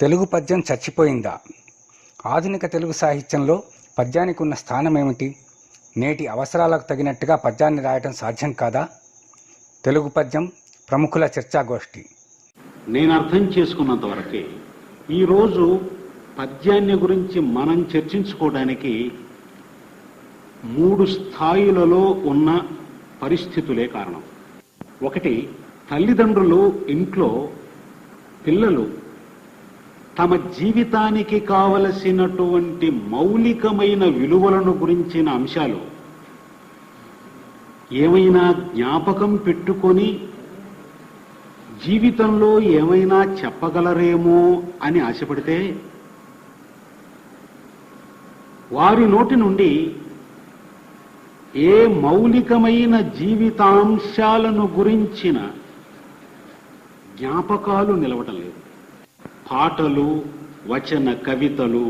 తెలుగు పద్యం చచ్చిపోయిందా? ఆధునిక తెలుగు సాహిత్యంలో పద్యానికి ఉన్న స్థానం ఏమిటి నేటి అవసరాలకు తగినట్టుగా పద్యాన్ని రాయటం సాధ్యం కాదా? తెలుగు పద్యం ప్రముఖుల చర్చాగోష్ఠి. నేను అర్థం చేసుకున్నంత వరకే ఈరోజు పద్యాన్ని గురించి మనం చర్చించుకోవడానికి మూడు స్థాయిలలో ఉన్న పరిస్థితులే కారణం. ఒకటి తల్లిదండ్రులు ఇంట్లో పిల్లలు తమ జీవితానికి కావలసినటువంటి మౌలికమైన విలువలను గురించిన అంశాలు ఏమైనా జ్ఞాపకం పెట్టుకొని జీవితంలో ఏమైనా చెప్పగలరేమో అని ఆశపడితే వారి నోటి నుండి ఏ మౌలికమైన జీవితాంశాలను గురించిన జ్ఞాపకాలు నిలవటం లేదు. పాటలు వచన కవితలు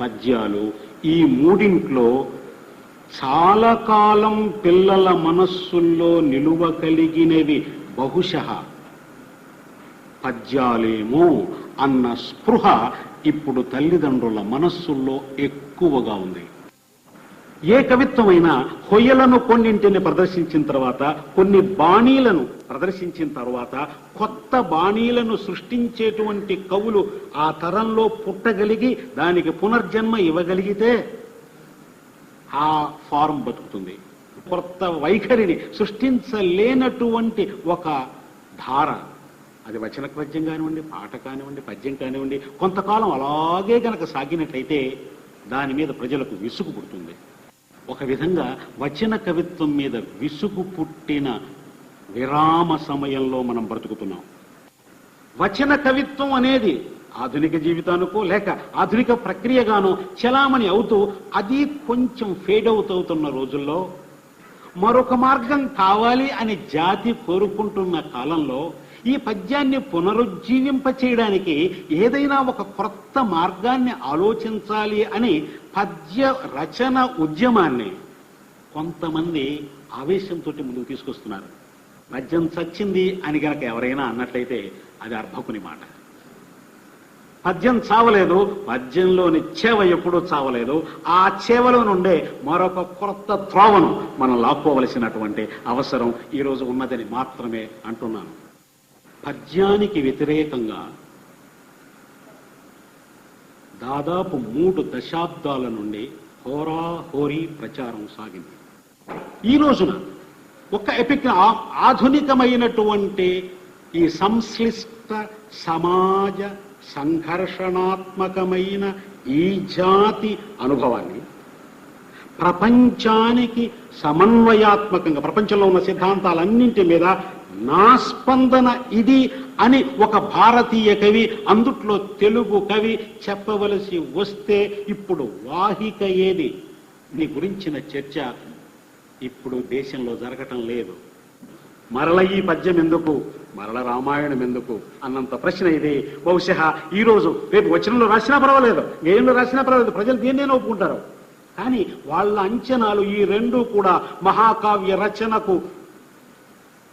పద్యాలు ఈ మూడింట్లో చాలా కాలం పిల్లల మనస్సుల్లో నిలువ కలిగినవి బహుశ పద్యాలేమో అన్న స్పృహ ఇప్పుడు తల్లిదండ్రుల మనస్సుల్లో ఎక్కువగా ఉంది. ఏ కవిత్వమైనా హొయ్యలను కొన్నింటిని ప్రదర్శించిన తర్వాత కొన్ని బాణీలను ప్రదర్శించిన తర్వాత కొత్త బాణీలను సృష్టించేటువంటి కవులు ఆ తరంలో పుట్టగలిగి దానికి పునర్జన్మ ఇవ్వగలిగితే ఆ ఫారం బతుకుతుంది. కొత్త వైఖరిని సృష్టించలేనటువంటి ఒక ధార. అది వచన పద్యం కానివ్వండి పాట కానివ్వండి పద్యం కానివ్వండి కొంతకాలం అలాగే గనక సాగినట్లయితే దాని మీద ప్రజలకు విసుగు పుడుతుంది. ఒక విధంగా వచన కవిత్వం మీద విసుగు పుట్టిన విరామ సమయంలో మనం బ్రతుకుతున్నాం. వచన కవిత్వం అనేది ఆధునిక జీవితానికో లేక ఆధునిక ప్రక్రియగానో చలామణి అవుతూ అది కొంచెం ఫేడ్ అవుతవుతున్న రోజుల్లో మరొక మార్గం కావాలి అని జాతి కోరుకుంటున్న కాలంలో ఈ పద్యాన్ని పునరుజ్జీవింప చేయడానికి ఏదైనా ఒక కొత్త మార్గాన్ని ఆలోచించాలి అని పద్య రచన ఉద్యమాన్ని కొంతమంది ఆవేశంతో ముందుకు తీసుకొస్తున్నారు. పద్యం చచ్చింది అని గనక ఎవరైనా అన్నట్లయితే అది అర్భకుని మాట. పద్యం చావలేదు పద్యంలోని చేవ ఎప్పుడూ చావలేదు. ఆ చేవలో నుండే మరొక కొత్త త్రోవను మనం లాక్కోవలసినటువంటి అవసరం ఈరోజు ఉన్నదని మాత్రమే అంటున్నాను. పద్యానికి వ్యతిరేకంగా దాదాపు మూడు దశాబ్దాల నుండి హోరా హోరీ ప్రచారం సాగింది. ఈ రోజున ఒక ఎపిక్ ఆధునికమైనటువంటి ఈ సంశ్లిష్ట సమాజ సంఘర్షణాత్మకమైన ఈ జాతి అనుభవాన్ని ప్రపంచానికి సమన్వయాత్మకంగా ప్రపంచంలో ఉన్న సిద్ధాంతాలన్నింటి మీద నా స్పందన ఇది అని ఒక భారతీయ కవి అందుట్లో తెలుగు కవి చెప్పవలసి వస్తే ఇప్పుడు వాహిక ఏది? నీ గురించిన చర్చ ఇప్పుడు దేశంలో జరగటం లేదు. మరల ఈ పద్యం ఎందుకు? మరల రామాయణం ఎందుకు? అన్నంత ప్రశ్న ఇది. బహుశా ఈ రోజు రేపు వచనంలో రాసినా పర్వాలేదు గేయంలో రాసినా పర్వాలేదు ప్రజలు దేన్నైనా ఒప్పుకుంటారు కానీ వాళ్ళ అంచనాలు ఈ రెండు కూడా మహాకావ్య రచనకు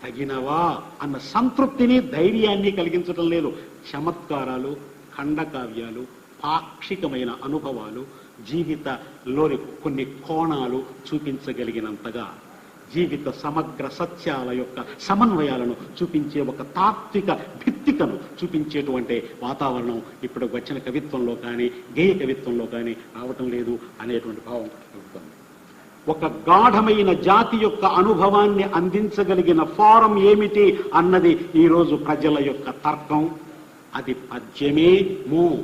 తగినవా అన్న సంతృప్తిని ధైర్యాన్ని కలిగించడం లేదు. చమత్కారాలు ఖండకావ్యాలు పాక్షికమైన అనుభవాలు జీవితలోని కొన్ని కోణాలు చూపించగలిగినంతగా జీవిత సమగ్ర సత్యాల యొక్క సమన్వయాలను చూపించే ఒక తాత్విక భిత్తికను చూపించేటువంటి వాతావరణం ఇప్పుడు వచ్చిన కవిత్వంలో కానీ గేయ కవిత్వంలో కానీ రావటం లేదు అనేటువంటి భావం కలుగుతుంది ఒక గాఢమైన జాతి యొక్క అనుభవాన్ని అందించగలిగిన ఫారం ఏమిటి అన్నది ఈరోజు ప్రజల యొక్క తర్కం. అది పద్యమే మో.